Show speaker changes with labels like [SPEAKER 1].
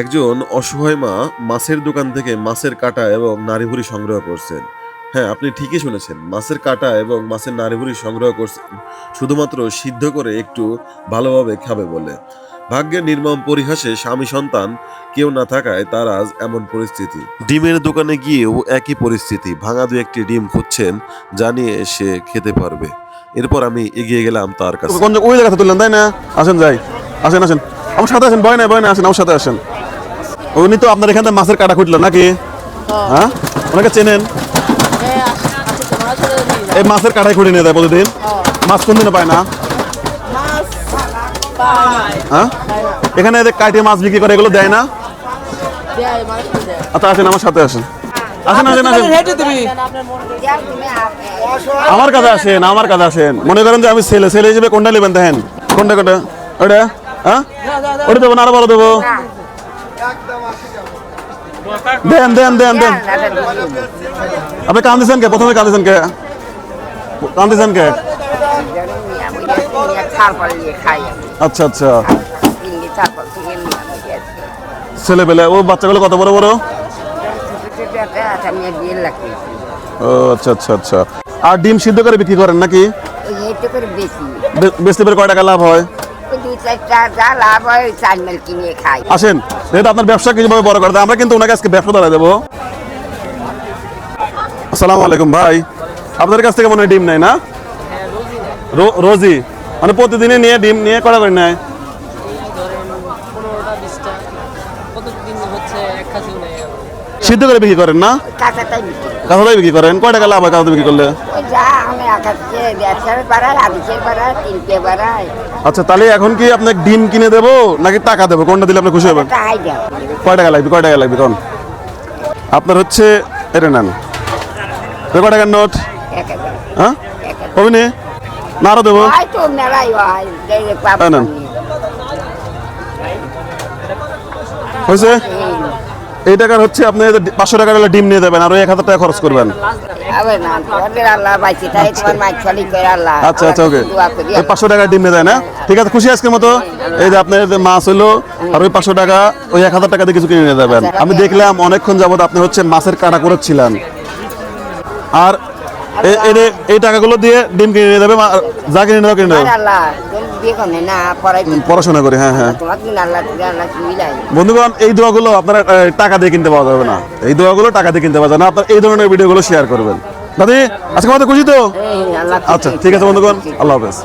[SPEAKER 1] একজন অসহায় মা মাছের দোকান থেকে মাছের কাটা এবং নাড়িভুড়ি সংগ্রহ করছেন। হ্যাঁ আপনি ঠিকই শুনেছেন, মাছের কাটা এবং মাছের নাড়িভুড়ি সংগ্রহ করছেন শুধুমাত্র সিদ্ধ করে একটু ভালোভাবে খাবে বলে। ভাগ্যের নির্মম পরিহাসে স্বামী সন্তান কেউ না থাকায় তার আজ এমন পরিস্থিতি। ডিমের দোকানে গিয়েও একই পরিস্থিতি, ভাঙা দু একটি ডিম খুঁজছেন জানিয়ে সে খেতে পারবে। এরপর আমি এগিয়ে গেলাম তার কাছে।
[SPEAKER 2] ওই জায়গাতে তুললেন, তাই না? আসেন, যাই। আসেন আসেন। আমার সাথে আসেন, ভয় নাই ভয় নাই। আসেন, আমার সাথে আসেন। উনি তো আপনার এখান মাছের কাটা খুঁজলেন নাকি? হ্যাঁ। ওনাকে চেনেন?
[SPEAKER 3] হ্যাঁ, আছে তো, মাছ ধরে দিই না।
[SPEAKER 2] এই মাছের কাটাই খুঁড়ে নিয়ে দেয় প্রতিদিন? মাছ কোন দিনে পায় না? হ্যাঁ? এখানে এদের কাটে মাছ বিক্রি করে এগুলো দেয় না। আচ্ছা আসেন আমার সাথে আসেন। আমার কাছে আসেন আমার কাছে আসেন। মনে করেন যে আমি ছেলে ছেলে হিসেবে কোনটা নেবেন দেখেন? কোনটা কোনটা? ওটা হ্যাঁ? ওটা দেবো না আরও বড় দেবো? দেন দেন দেন দেন। আপনি কান্দিছেন কে? প্রথমে কান্দিছেন কে? কান্দিছেন কে? আচ্ছা আচ্ছা। ছেলে পেলে ও বাচ্চাগুলো কত বড় বড়? ও আচ্ছা আচ্ছা আচ্ছা। আর ডিম সিদ্ধ করে বিক্রি করেন নাকি?
[SPEAKER 4] এইটা করে
[SPEAKER 2] বেচতে পেরে কয় টাকা লাভ হয়?
[SPEAKER 4] লাভ হয় ওই কিনে খাই
[SPEAKER 2] আসেন যেহেতু আপনার ব্যবসা কীভাবে বড় করে আমরা কিন্তু ওনাকে আজকে ব্যবসা ধরা দেবো। আসসালামু আলাইকুম ভাই আপনাদের কাছ থেকে মনে হয় ডিম নেয় না? রোজি মানে প্রতিদিনই নিয়ে ডিম নিয়ে কটা করে নেয়
[SPEAKER 5] পনেরোটা বিশটা কতদিন হচ্ছে
[SPEAKER 2] সিদ্ধ করে বিক্রি করেন না?
[SPEAKER 4] কাঁচাটাই বিক্রি
[SPEAKER 2] করেন? কয় টাকা লাভ হয় কাঁচা বিক্রি করলে? আচ্ছা তাহলে এখন কি আপনাকে ডিম কিনে দেবো নাকি টাকা দেবো? কোনটা দিলে আপনি খুশি হবেন? কয় টাকা লাগবে? কয় টাকা লাগবে? কোন? আপনার হচ্ছে এটা নেন। কয় টাকার নোট? হ্যাঁ? হবে নি না আরও দেবো
[SPEAKER 4] হয়
[SPEAKER 2] হ্যাঁ, নেন। হয়েছে?
[SPEAKER 4] এই,
[SPEAKER 2] টাকার হচ্ছে আপনি পাঁচশো টাকার হলে ডিম নিয়ে দেবেন আর ওই এক হাজার টাকা খরচ করবেন।
[SPEAKER 4] আল্লাহ
[SPEAKER 2] আচ্ছা। আচ্ছা ওকে। পাঁচশো টাকার ডিম নিয়ে দেয় না? ঠিক আছে খুশি আজকের মতো? এই যে আপনার মাছ হলো আর ওই পাঁচশো টাকা ওই এক হাজার টাকা দিয়ে কিছু কিনে নিয়ে যাবেন। আমি দেখলাম অনেকক্ষণ যাবত আপনি হচ্ছে মাছের কাটা করেছিলেন। আর এই টাকাগুলো দিয়ে ডিম কিনে নিয়ে যাবে যা কিনে নেওয়া কিনে নেবে পড়াশোনা করে হ্যাঁ হ্যাঁ। বন্ধুগণ এই দোয়াগুলো আপনারা টাকা দিয়ে কিনতে পাওয়া যাবে না। এই দোয়াগুলো টাকা দিয়ে কিনতে পাওয়া যাবে না। আপনার এই ধরনের ভিডিওগুলো শেয়ার করবেন। দাদি আজকে আমাদের খুশি তো? আচ্ছা ঠিক আছে বন্ধুগণ আল্লাহ হাফেজ।